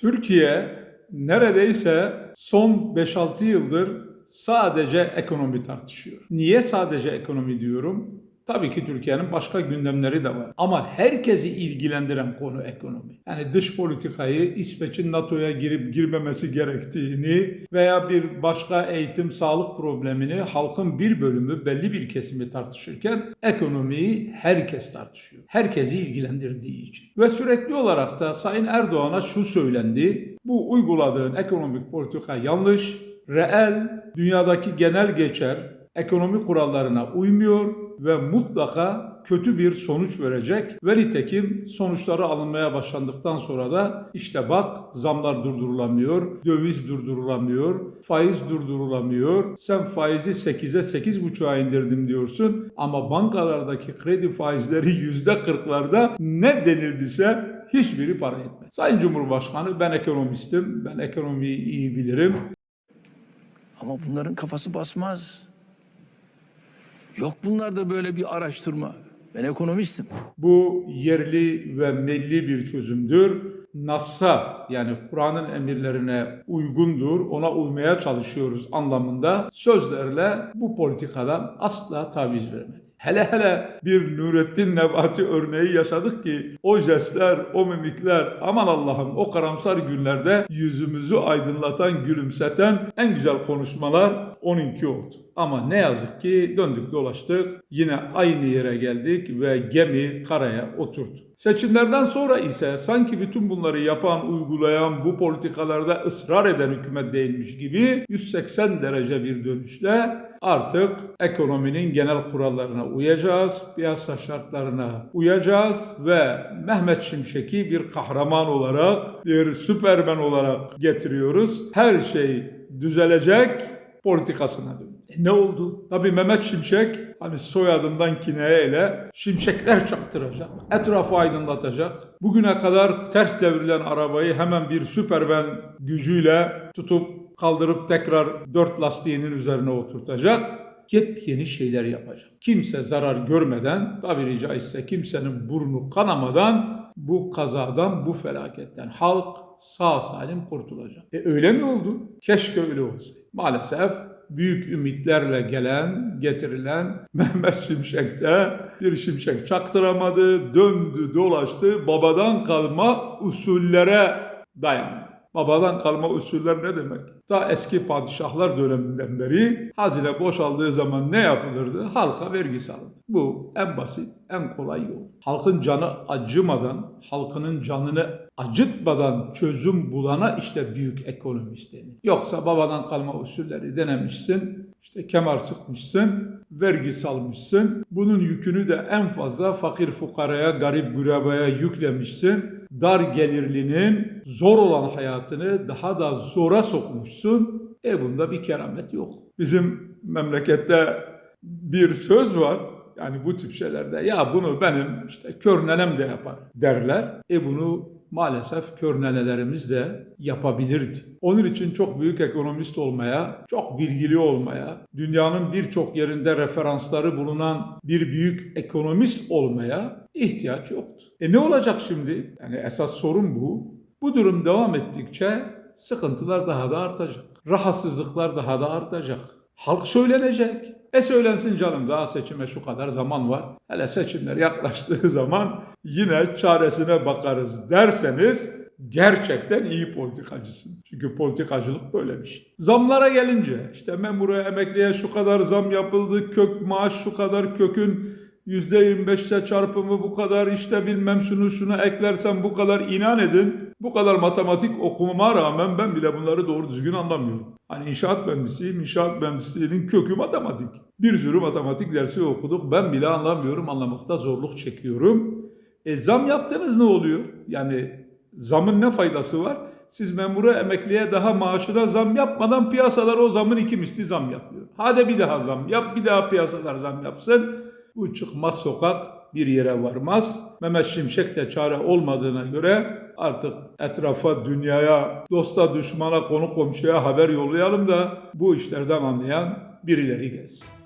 Türkiye neredeyse son 5-6 yıldır sadece ekonomi tartışıyor. Niye sadece ekonomi diyorum? Tabii ki Türkiye'nin başka gündemleri de var. Ama herkesi ilgilendiren konu ekonomi. Yani dış politikayı İsveç'in NATO'ya girip girmemesi gerektiğini veya bir başka eğitim, sağlık problemini halkın bir bölümü, belli bir kesimi tartışırken ekonomiyi herkes tartışıyor. Herkesi ilgilendirdiği için. Ve sürekli olarak da Sayın Erdoğan'a şu söylendi. Bu uyguladığın ekonomik politika yanlış, reel, dünyadaki genel geçer ekonomi kurallarına uymuyor ve mutlaka kötü bir sonuç verecek. Ve nitekim sonuçları alınmaya başlandıktan sonra da işte bak zamlar durdurulamıyor, döviz durdurulamıyor, faiz durdurulamıyor. Sen faizi 8'e 8,5'a indirdim diyorsun ama bankalardaki kredi faizleri %40'larda ne denildiyse hiçbiri para etmez. Sayın Cumhurbaşkanı ben ekonomistim, ben ekonomiyi iyi bilirim. Ama bunların kafası basmaz. Yok bunlarda böyle bir araştırma. Ben ekonomistim. Bu yerli ve milli bir çözümdür. Nas'a yani Kur'an'ın emirlerine uygundur, ona uymaya çalışıyoruz anlamında sözlerle bu politikadan asla taviz vermedi. Hele hele bir Nurettin Nebati örneği yaşadık ki o jestler, o mimikler aman Allah'ım o karamsar günlerde yüzümüzü aydınlatan, gülümseten en güzel konuşmalar onunki oldu. Ama ne yazık ki döndük dolaştık yine aynı yere geldik ve gemi karaya oturdu. Seçimlerden sonra ise sanki bütün bunları yapan, uygulayan, bu politikalarda ısrar eden hükümet değilmiş gibi 180 derece bir dönüşle artık ekonominin genel kurallarına uyacağız, piyasa şartlarına uyacağız ve Mehmet Şimşek'i bir kahraman olarak, bir süpermen olarak getiriyoruz. Her şey düzelecek politikasına dön. E ne oldu? Tabii Mehmet Şimşek hani soyadından kineyle şimşekler çaktıracak. Etrafı aydınlatacak. Bugüne kadar ters devrilen arabayı hemen bir süpermen gücüyle tutup kaldırıp tekrar dört lastiğinin üzerine oturtacak. Yepyeni şeyler yapacak. Kimse zarar görmeden, tabiri caizse kimsenin burnu kanamadan bu kazadan, bu felaketten halk sağ salim kurtulacak. E öyle mi oldu? Keşke öyle olsaydı. Maalesef büyük ümitlerle gelen, getirilen Mehmet Şimşek'te bir şimşek çaktıramadı, döndü, dolaştı, babadan kalma usullere dayandı. Babadan kalma usuller ne demek? Ta eski padişahlar döneminden beri hazine boşaldığı zaman ne yapılırdı? Halka vergi salındı. Bu en basit, en kolay yol. Halkın canı acımadan, halkının canını acıtmadan çözüm bulana işte büyük ekonomist denir. Yoksa babadan kalma usulleri denemişsin, işte kemer sıkmışsın, vergi salmışsın. Bunun yükünü de en fazla fakir fukaraya, garip gurabaya yüklemişsin. Dar gelirlinin zor olan hayatını daha da zora sokmuşsun. E bunda bir keramet yok. Bizim memlekette bir söz var. Yani bu tip şeylerde ya bunu benim işte kör nenem de yapar derler. E bunu maalesef kör nenelerimiz de yapabilirdi. Onun için çok büyük ekonomist olmaya, çok bilgili olmaya, dünyanın birçok yerinde referansları bulunan bir büyük ekonomist olmaya ihtiyaç yoktu. E ne olacak şimdi? Yani esas sorun bu. Bu durum devam ettikçe sıkıntılar daha da artacak. Rahatsızlıklar daha da artacak. Halk söylenecek. E söylensin canım daha seçime şu kadar zaman var. Hele seçimler yaklaştığı zaman yine çaresine bakarız derseniz gerçekten iyi politikacısın. Çünkü politikacılık böyle bir şey. Zamlara gelince işte memura emekliye şu kadar zam yapıldı, kök maaş şu kadar kökün %25'te çarpımı bu kadar işte bilmem şunu şuna eklersen bu kadar inan edin. Bu kadar matematik okumama rağmen ben bile bunları doğru düzgün anlamıyorum. Hani inşaat mühendisiyim, inşaat mühendisliğinin kökü matematik. Bir sürü matematik dersi okuduk. Ben bile anlamıyorum, anlamakta zorluk çekiyorum. E zam yaptınız ne oluyor? Yani zamın ne faydası var? Siz memura emekliye daha maaşına zam yapmadan piyasalar o zamın iki misli zam yapıyor. Hadi bir daha zam yap, bir daha piyasalar zam yapsın. Bu çıkmaz sokak bir yere varmaz. Mehmet Şimşek de çare olmadığına göre artık etrafa, dünyaya, dosta, düşmana, konu komşuya haber yollayalım da bu işlerden anlayan birileri gelsin.